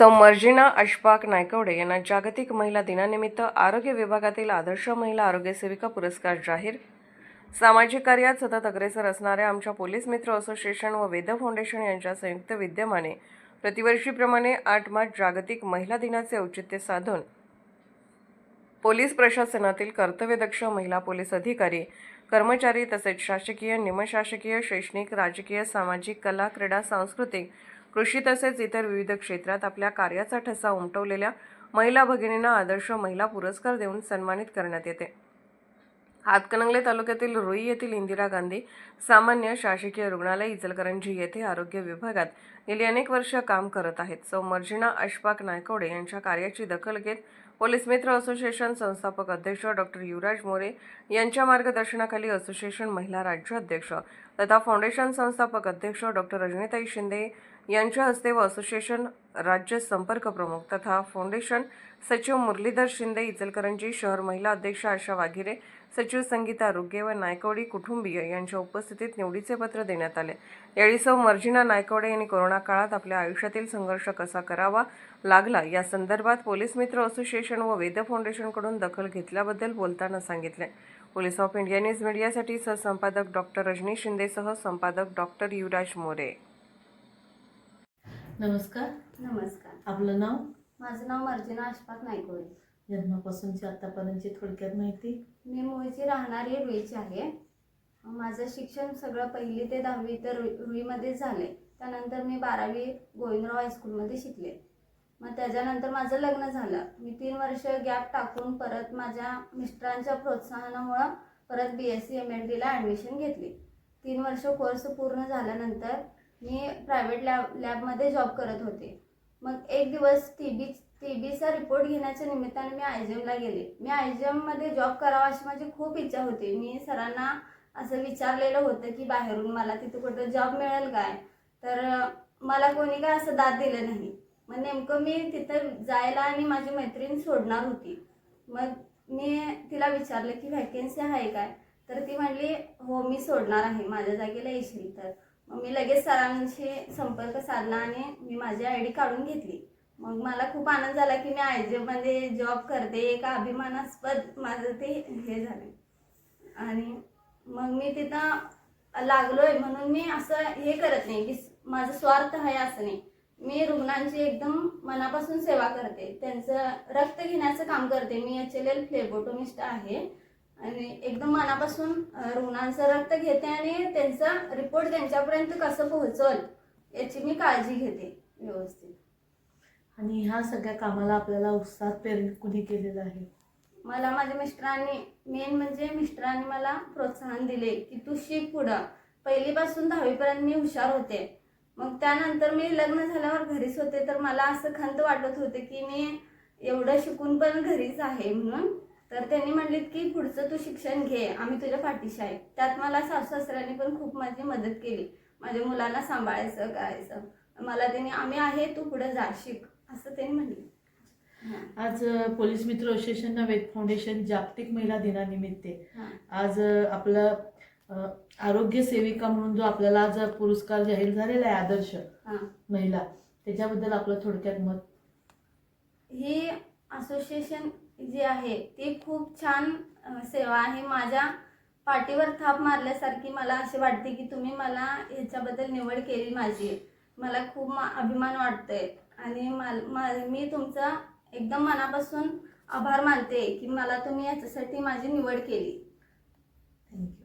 सौ मर्जिना अशफाक नायकवडे यांना जागतिक महिला दिनानिमित्त आरोग्य विभागातील आदर्श महिला आरोग्य सेविका पुरस्कार जाहीर. सामाजिक कार्यात सतत अग्रेसर असणाऱ्या आमच्या पोलीस मित्र असोसिएशन व वेद फाउंडेशन यांच्या संयुक्त विद्यमाने प्रतिवर्षीप्रमाणे आठ मार्च जागतिक महिला दिनाचे औचित्य साधून पोलीस प्रशासनातील कर्तव्यदक्ष महिला पोलीस अधिकारी कर्मचारी तसेच शासकीय निमशासकीय शैक्षणिक राजकीय सामाजिक कला क्रीडा सांस्कृतिक कृषी तसेच इतर विविध क्षेत्रात आपल्या कार्याचा ठसा उमटवलेल्या महिला भगिनींना आदर्श महिला पुरस्कार देऊन सन्मानित करण्यात येते. हातकणंगले तालुक्यातील रुई येथील इंदिरा गांधी सामान्य शासकीय रुग्णालय इचलकरंजी येथे आरोग्य विभागात गेली अनेक वर्ष काम करत आहेत. सौ. मर्जिना अशफाक नायकवडे यांच्या कार्याची दखल घेत पोलीस मित्र असोसिएशन संस्थापक अध्यक्ष डॉक्टर युवराज मोरे यांच्या मार्गदर्शनाखाली असोसिएशन महिला राज्य अध्यक्ष तथा फाउंडेशन संस्थापक अध्यक्ष डॉक्टर रजनीताई शिंदे यांच्या हस्ते व असोसिएशन राज्य संपर्क प्रमुख तथा फाउंडेशन सचिव मुरलीधर शिंदे इचलकरंजी शहर महिला अध्यक्ष आशा वाघिरे सचिव संगीता रुगे व नायकवडी कुटुंबीय यांच्या उपस्थितीत निवडीचे पत्र देण्यात आले. यावेळी सौ मर्जिना नायकवडे यांनी कोरोना काळात आपल्या आयुष्यातील संघर्ष कसा करावा लागला या संदर्भात पोलीस मित्र असोसिएशन व वेद फाउंडेशनकडून दखल घेतल्याबद्दल बोलताना सांगितले. पोलीस ऑफ इंडिया न्यूज मीडियासाठी सहसंपादक डॉक्टर रजनी शिंदेसह संपादक डॉक्टर युवराज मोरे. नमस्कार. नमस्कार. आपलं नाव? माझं नाव मर्जिना अशफाक नायकवडे. जन्मापासूनची आतापर्यंतची थोडक्यात माहिती? मी मूळची राहणारी रुईची आहे. माझं शिक्षण सगळं पहिली ते दहावी तर रुई रुईमध्येच झाले त्यानंतर मी बारावी गोविंदराव हायस्कूलमध्ये शिकले. मग त्याच्यानंतर माझं लग्न झालं. मी तीन वर्ष गॅप टाकून परत माझ्या मिस्टरांच्या प्रोत्साहनामुळं परत B S C M L डीला ॲडमिशन घेतली. तीन वर्ष कोर्स पूर्ण झाल्यानंतर मी प्रायव्हेट लॅब लॅबमध्ये जॉब करत होते. मग एक दिवस टी बी टी बीचा रिपोर्ट घेण्याच्या निमित्ताने मी आय जी एमला गेले. मी आय जी एममध्ये जॉब करावा अशी माझी खूप इच्छा होती. मी सरांना असं विचारलेलं होतं की बाहेरून मला तिथं कुठं जॉब मिळेल काय? तर मला कोणी काय असं दाद दिलं नाही. मग नेमकं मी तिथं जायला आणि माझी मैत्रीण सोडणार होती. मग मी तिला विचारलं की व्हॅकेन्सी आहे काय? तर ती म्हणली हो मी सोडणार आहे. माझ्या जागेला येशील तर. मग मी लगेच सरांशी संपर्क साधला आणि मी माझी आय डी काढून घेतली. मग मला खूप आनंद झाला की मी आयमध्ये जॉब करते. एक अभिमानास्पद माझं ते हे झालं. आणि मग मी तिथं लागलोय म्हणून मी असं हे करत नाही की माझं स्वार्थ आहे असं नाही. मी रुग्णांची एकदम मनापासून सेवा करते. त्यांचं रक्त घेण्याचं काम करते. मी एच एल एल फ्लेबोटोमिस्ट आहे. आणि एकदम मनापासून रुग्णांचं रक्त घेते आणि त्यांचा रिपोर्ट त्यांच्यापर्यंत कसं पोहोचल याची मी काळजी घेते व्यवस्थित. आणि ह्या सगळ्या कामाला आपल्याला उत्साह प्रेरित कुणी केलेलं आहे? मला माझ्या मिस्टरांनी मेन म्हणजे मिस्टरांनी मला प्रोत्साहन दिले की तू शिक पुढं. पहिलीपासून दहावीपर्यंत मी हुशार होते. मग त्यानंतर मी लग्न झाल्यावर घरीच होते तर मला असं खंत वाटत होते की मी एवढं शिकून पण घरीच आहे म्हणून तर त्यांनी म्हणलीत की पुढचं तू शिक्षण घे आम्ही तुझ्या पाठीशी आहे. त्यात मला सासू सासऱ्यांनी पण खूप माझी मदत केली. माझ्या मुलांना सांभाळायचं करायचं. मला त्यांनी आम्ही आहे तू पुढे जा शिक. असं त्यांनी म्हणले. आज पोलीस मित्र असोसिएशन वेद फाउंडेशन जागतिक महिला दिनानिमित्त. आज आपलं आरोग्य सेविका म्हणून जो आपल्याला आज पुरस्कार जाहीर झालेला आहे आदर्श महिला त्याच्याबद्दल आपलं थोडक्यात मत? ही असोसिएशन जी आहे ती खूप छान सेवा आहे. माझ्या पाठीवर थाप मारल्यासारखी मला असे वाटते की तुम्ही मला ह्याच्याबद्दल निवड केली माझी. मला खूप मा- अभिमान वाटतोय. आणि मा- मी तुमचा एकदम मनापासून आभार मानते की मला तुम्ही याच्यासाठी माझी निवड केली. थँक्यू.